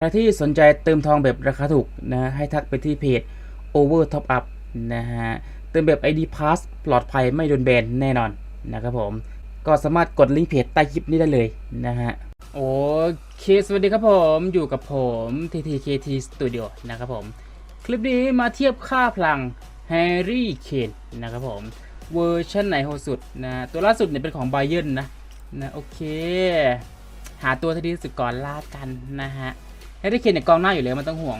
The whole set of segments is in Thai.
ใครที่สนใจเติมทองแบบราคาถูกนะให้ทักไปที่เพจ Over Top Up นะฮะเติมแบบ ID Pass ปลอดภัยไม่โดนแบนแน่นอนนะครับผม ก็สามารถกดลิงก์เพจใต้คลิปนี้ได้เลยนะฮะโอเค สวัสดีครับผมอยู่กับผม TTKT Studio นะครับผม คลิปนี้มาเทียบค่าพลัง Harry Kane นนะครับผม เวอร์ชันไหนโหสุดนะตัวล่าสุดเนี่ยเป็นของ b บ y e r n นะนะโอเค หาตัวที่ดีสุดก่อนล่ากันนะฮะ ฮร์รี่เคนเนี่ยกองหน้าอยู่แล้วมันต้องห่วง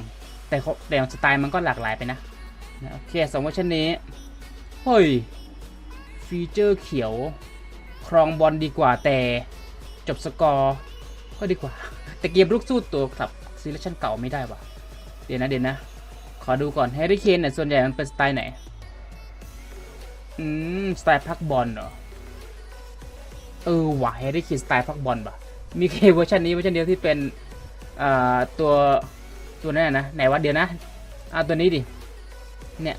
แต่แต่สไตล์มันก็หลากหลายไปนะโอเคสองเวอร์ชันนี้ เฮ้ย ฟีเจอร์เขียว ครองบอลดีกว่าแต่จบสกอร์ ก็ดีกว่า แต่เกมลุกสู้ตัวกับซีเลชั่นเก่าไม่ได้ว่ะ เดี๋ยวนะเดี๋ยวนะ ขอดูก่อนแฮร์รี่เคนเนี่ยส่วนใหญ่มันเป็นสไตล์ไหน อืม สไตล์พักบอลเหรอ เออว่ะแฮร์รี่เคนสไตล์พักบอลป่ะ มีแค่เวอร์ชันนี้เวอร์ชันเดียวที่เป็น ตัวตัวนั้นนะไหนวะเดี๋ยวนะอ่าตัวนี้ดิเนี่ย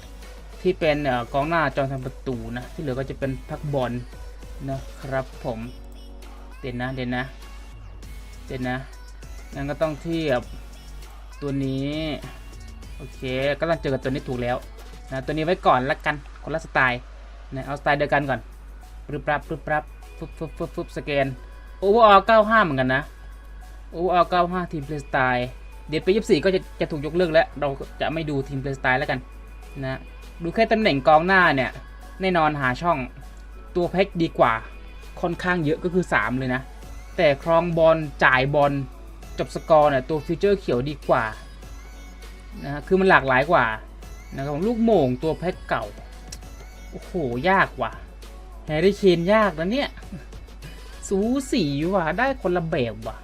ที่เป็นอกองหน้าจอทำประตูนะที่เหลือก็จะเป็นพักบอลนะครับผมเด่นนะเด่นนะเด่นนะงั้นก็ต้องเทียบตัวนี้โอเคก็ต้องเจอกับตัวนี้ถูกแล้วนะตัวนี้ไว้ก่อนละกันคนละสไตล์นะเอาสไตล์เดียวกันก่อนปึ๊บปั๊บปึ๊บปั๊บปึ๊บปึ๊บปึ๊บปึ๊บสแกนโอเวอร์ออล95เหมือนกันนะ โอเวอร์95ทีมเพลสไตล์เดี๋ยวไป24ก็จะจะถูกยกเลิกแล้ว เราจะไม่ดูทีมเพลสไตล์แล้วกันนะดูแค่ตำแหน่งกองหน้าเนี่ยแน่นอนหาช่องตัวแพ็กดีกว่าค่อนข้างเยอะก็คือ 3 เลยนะ แต่ครองบอลจ่ายบอลจบสกอร์เนี่ยตัวฟิวเจอร์เขียวดีกว่านะคือมันหลากหลายกว่านะครับลูกโม่งตัวแพ็กเก่า โอ้โห ยากว่ะแฮร์รี่เคนยากนะเนี่ย สูสีว่ะ ได้คนละแบบว่ะ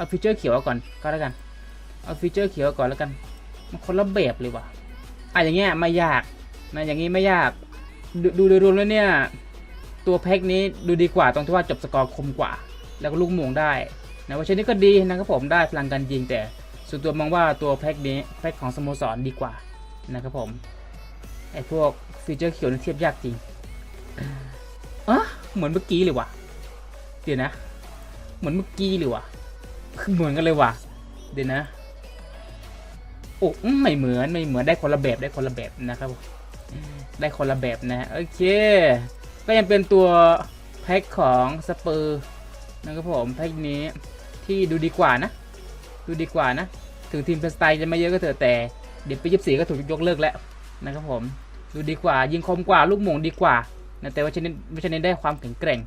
เอาฟีเจอร์เขียวก่อนก็แล้วกันเอาฟีเจอร์เขียวก่อนแล้วกันมันคนละแบบเลยว่ะอะอย่างเงี้ยไม่ยากนะอย่างงี้ไม่ยากดูโดยรวมแล้วเนี่ยตัวแพ็กนี้ดูดีกว่าตรงที่ว่าจบสกอร์คมกว่า แล้วก็ลูกมงได้นะว่าเช่นนี้ก็ดีนะครับผมได้พลังการยิงแต่ส่วนตัวมองว่าตัวแพ็กนี้แพ็กของสโมสรดีกว่านะครับผมไอพวกฟีเจอร์เขียวนี่เทียบยากจริงอะเหมือนเมื่อกี้เลยว่ะเดี๋ยวนะ เหมือนเมื่อกี้เลยว่ะ คือเหมือนกันเลยว่ะ เดี๋ยวนะโอ้ไม่เหมือนไม่เหมือนได้คนละแบบได้คนละแบบนะครับได้คนละแบบนะโอเค ก็ยังเป็นตัวแพ็คของสเปอร์นะครับผมแพ็คนี้ที่ดูดีกว่านะ ดูดีกว่านะ ถึงทีมเป็นสไตล์จะไม่เยอะก็เถอะแต่ เดี๋ยวปียี่สี่ก็ถูกยกเลิกแล้วนะครับผมดูดีกว่า ยิงคมกว่าลูกหม่งดีกว่านะแต่ว่าชนิดไม่ชนิดได้ความแข็งแกร่ง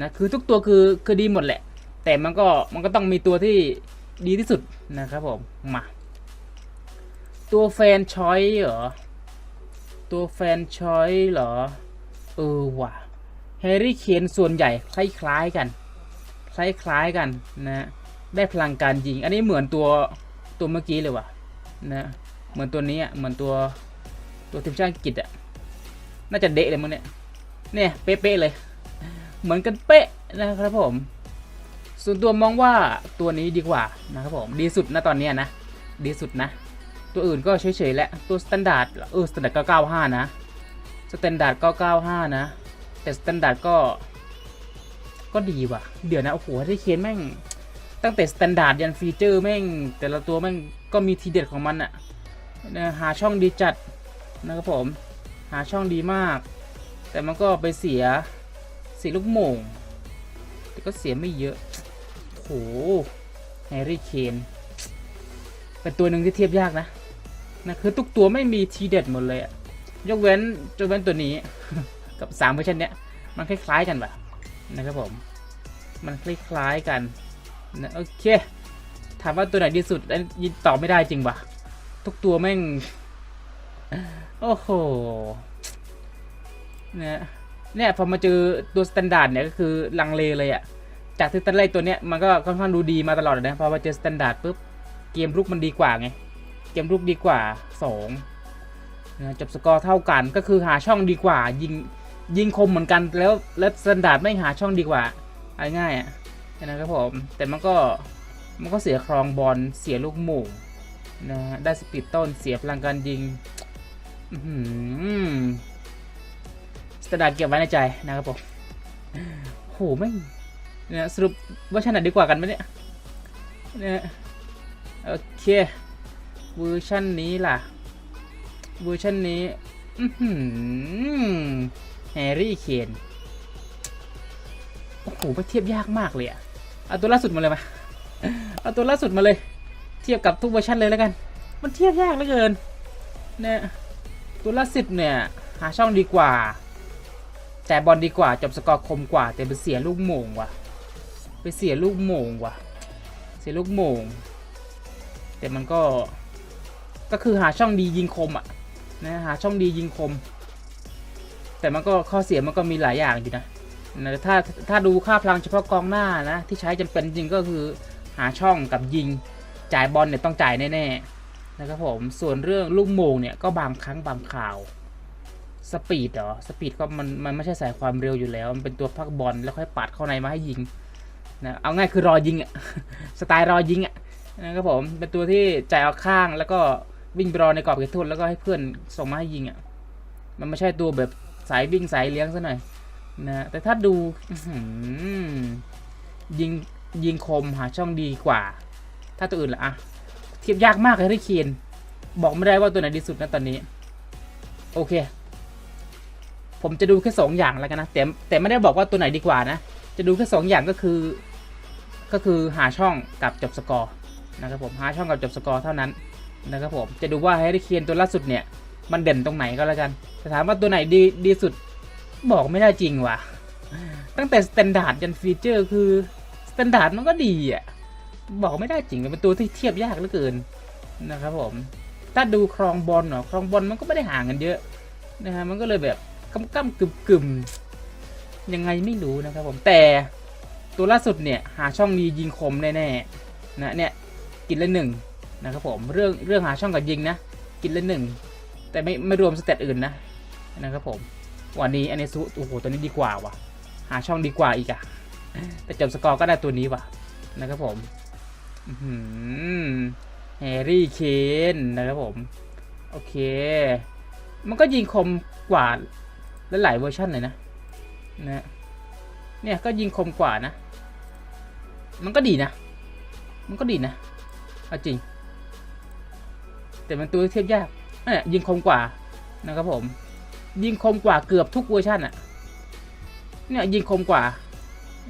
นะคือทุกตัวคือคือดีหมดแหละ แต่มันก็มันก็ต้องมีตัวที่ดีที่สุดนะครับผม มา ตัวแฟนชอยเหรอ ตัวแฟนชอยเหรอ เออว่ะแฮร์รี่เคนส่วนใหญ่คล้ายๆกัน คล้ายๆกันนะได้พลังการยิง อันนี้เหมือนตัวตัวเมื่อกี้เลยว่ะนะเหมือนตัวนี้อะเหมือนตัวตัวทีมชาติอังกฤษอะน่าจะเดะเลยมึงเนี่ยเนี่ยเป๊ะๆเลย เหมือนกันเป๊ะนะครับผม ส่วนตัวมองว่าตัวนี้ดีกว่านะครับผมดีสุดนะตอนนี้นะ ดีสุดนะ ตัวอื่นก็เฉยๆแหละตัวสแตนดาร์ดเออสแตนดาร์ด995นะสแตนดาร์ด995นะ แต่สแตนดาร์ดก็ก็ดีว่ะ เดี๋ยวนะโอ้โหที่เคนแม่ง ตั้งแต่สแตนดาร์ดยันฟีเจอร์แม่ง แต่ละตัวแม่งก็มีทีเด็ดของมันอะนะหาช่องดีจัดนะครับผม หาช่องดีมาก แต่มันก็ไปเสียเสียลูกโม่งแต่ก็เสียไม่เยอะ โหแฮร์รี่เคนเป็นตัวหนึ่งที่เทียบยากนะนะคือทุกตัวไม่มีทีเด็ดหมดเลยอะยกเว้นยกเว้นตัวนี้ กับสามเวอร์ชันเนี้ย มันคล้ายๆกันปะนะครับผม มันคล้ายๆกันนะโอเค ถามว่าตัวไหนดีสุดอันนี้ตอบไม่ได้จริงปะทุกตัวแม่ง โอ้โหเนี่ยเนี่ยพอมาเจอตัวสแตนดาร์ดเนี่ยก็คือลังเลเลยอะ จากที่ตั้งแรกตัวเนี้ยมันก็ค่อนข้างดูดีมาตลอดเลยนะพอมาเจอสแตนดาร์ดปุ๊บเกมรุกมันดีกว่าไงเกมรุกดีกว่าสองนะจบสกอร์เท่ากันก็คือหาช่องดีกว่า ยิงยิงคมเหมือนกันแล้วแล้วสแตนดาร์ดไม่หาช่องดีกว่าเอาง่ายๆอะนะครับผมแต่มันก็มันก็เสียครองบอลเสียลูกหม่นะได้สปีดต้นเสียพลังการยิงสแตนดาร์ดเก็บไว้ในใจนะครับผมโหไม่ เนี่ยสรุปเว่าชนะดีกว่ากันไหมเนี่ยเนี่ยโอเคเวอร์ชันนี้ล่ะเวอร์ชันนี้แฮร์รี่เคนโอ้โหไปเทียบยากมากเลยอะเอาตัวล่าสุดมาเลยมาเอาตัวล่าสุดมาเลย เทียบกับทุกเวอร์ชันเลยแล้วกัน มันเทียบยากเหลือเกินเนี่ยตัวล่าสุดเนี่ยหาช่องดีกว่า แต่บอลดีกว่าจบสกอร์คมกว่า แต่ไปเสียลูกโมงว่ะ ไปเสียลูกโมงว่ะ เสียลูกโมง แต่มันก็ ก็คือหาช่องดียิงคมอะนะหาช่องดียิงคม แต่มันก็ข้อเสียมันก็มีหลายอย่างอยู่นะนะถ้าถ้าดูค่าพลังเฉพาะกองหน้านะ ที่ใช้จำเป็นจริงก็คือหาช่องกับยิงจ่ายบอลเนี่ยต้องจ่ายแน่ๆนะครับผมส่วนเรื่องลูกโมงเนี่ยก็บางครั้งบางข่าวสปีดเหรอสปีดก็มันมันไม่ใช่สายความเร็วอยู่แล้ว มันเป็นตัวพักบอลแล้วค่อยปัดเข้าในมาให้ยิง นะเอาง่ายคือรอยิงอะสไตล์รอยิงอะนะครับผมเป็นตัวที่จ่ายออกข้างแล้วก็วิ่งไปรอในกรอบเขตโทษแล้วก็ให้เพื่อนส่งมาให้ยิงอะมันไม่ใช่ตัวแบบสายวิ่งสายเลี้ยงซะหน่อยนะแต่ถ้าดูยิงยิงคมหาช่องดีกว่า ถ้าตัวอื่นล่ะอะเทียบยากมากเลยที่เคียนบอกไม่ได้ว่าตัวไหนดีสุดนะตอนนี้ โอเค ผมจะดูแค่สองอย่างแล้วกันนะแต่แต่ไม่ได้บอกว่าตัวไหนดีกว่านะจะดูแค่สองอย่างก็คือ ก็คือหาช่องกับจบสกอร์นะครับผมหาช่องกับจบสกอร์เท่านั้นนะครับผมจะดูว่าแฮร์รี่เคนตัวล่าสุดเนี่ยมันเด่นตรงไหนก็แล้วกันแต่ถามว่าตัวไหนดีดีสุดบอกไม่ได้จริงว่ะ ตั้งแต่สแตนดาร์ดยันฟีเจอร์คือสแตนดาร์ดมันก็ดีอะบอกไม่ได้จริงเป็นตัวที่เทียบยากเหลือเกินนะครับผมถ้าดูครองบอลเนาะครองบอลมันก็ไม่ได้ห่างกันเยอะนะฮะมันก็เลยแบบกำกำกึมกึมยังไงไม่รู้นะครับผมแต่ ตัวล่าสุดเนี่ยหาช่องดียิงคมแน่ๆนะเนี่ยกินละหนึ่งนะครับผมเรื่องเรื่องหาช่องกับยิงนะกินละหนึ่งแต่ไม่ไม่รวมสเตตอื่นนะนะครับผมวันนี้อันนี้ซุโอ้โหตัวนี้ดีกว่าว่ะ หาช่องดีกว่าอีกอะแต่จบสกอร์ก็ได้ตัวนี้ว่ะนะครับผมแฮร์รี่เคนนะครับผม โอเค มันก็ยิงคมกว่าหลายเวอร์ชันเลยนะนะเนี่ยก็ยิงคมกว่านะ มันก็ดีนะ มันก็ดีนะเอาจริง แต่มันตัวเทียบยากเนี่ยยิงคมกว่านะครับผม ยิงคมกว่าเกือบทุกเวอร์ชันอะเนี่ยยิงคมกว่า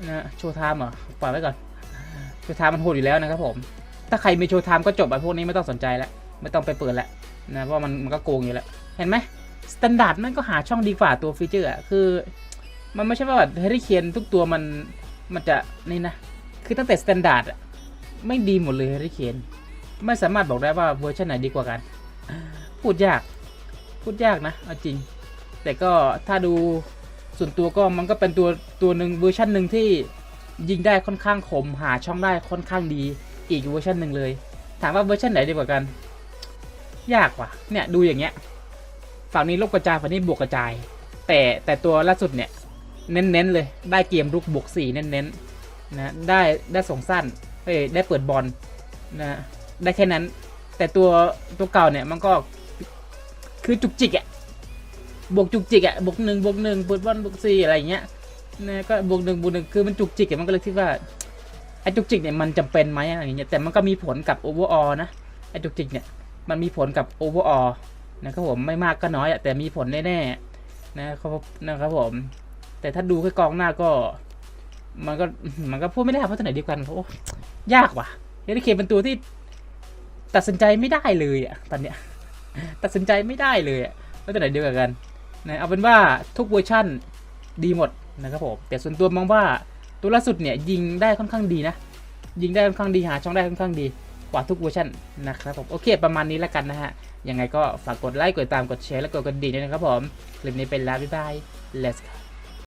นะโชว์ไทม์เหรอปล่อยไว้ก่อนโชว์ไทม์มันโหดอยู่แล้วนะครับผม ถ้าใครมีโชว์ไทม์ก็จบไปพวกนี้ไม่ต้องสนใจแล้วไม่ต้องไปเปิดแล้วนะเพราะมันมันก็โกงอยู่แล้ว เห็นไหมสแตนดาร์ดมันก็หาช่องดีกว่าตัวฟีเจอร์อะคือ มันไม่ใช่ว่าแบบเฮริเคนทุกตัวมันมันจะนี่นะ คือตั้งแต่สแตนดาร์ดไม่ดีหมดเลยเฮริเคนไม่สามารถบอกได้ว่าเวอร์ชันไหนดีกว่ากัน พูดยาก พูดยากนะ เอาจริง แต่ก็ถ้าดูส่วนตัวก็มันก็เป็นตัวตัวหนึ่งเวอร์ชันหนึ่งที่ยิงได้ค่อนข้างคม หาช่องได้ค่อนข้างดี อีกเวอร์ชันหนึ่งเลย ถามว่าเวอร์ชันไหนดีกว่ากัน ยากว่ะ เนี่ยดูอย่างเงี้ย ฝั่งนี้ลบกระจายฝั่งนี้บวกกระจาย แต่แต่ตัวล่าสุดเนี่ย เน้นๆเลย ได้เกมรุกบวกสี่เน้นๆ นะได้ได้ส่งสั้นเอ้ได้เปิดบอลนะได้แค่นั้น แต่ตัวตัวเก่าเนี่ยมันก็คือจุกจิกอะบวกจุกจิกอะบวกหนึ่งบวกหนึ่งเปิดบอลบวกสี่อะไรเงี้ยนะก็บวกหนึ่งบวกหนึ่งคือมันจุกจิกอะมันก็เลยคิดว่าไอ้จุกจิกเนี่ยมันจำเป็นไหมอะไรอย่างเงี้ยแต่มันก็มีผลกับโอเวอร์ออนะไอ้จุกจิกเนี่ยมันมีผลกับโอเวอร์ออนะครับผมไม่มากก็น้อยอะแต่มีผลแน่ๆนะครับนะครับผมแต่ถ้าดูแค่กองหน้าก็ มันก็มันก็พูดไม่ได้เพราะตัวไหนดียวกันเพราะยากว่ะเฮลิเคเป็นตัวที่ตัดสินใจไม่ได้เลยอะตอนเนี้ยตัดสินใจไม่ได้เลยอะว่าตัวไหนดียวกันนะเอาเป็นว่าทุกเวอร์ชั่นดีหมดนะครับผมแต่ส่วนตัวมองว่าตัวล่าสุดเนี่ยยิงได้ค่อนข้างดีนะ ยิงได้ค่อนข้างดีหาช่องได้ค่อนข้างดีกว่าทุกเวอร์ชันนะครับผมโอเคประมาณนี้แล้วกันนะฮะยังไงก็ฝากกดไลค์กดติดตามกดแชร์และกดกระดิ่งด้วยนะครับผมคลิปนี้เป็นแล้วบ๊ายบาย let's go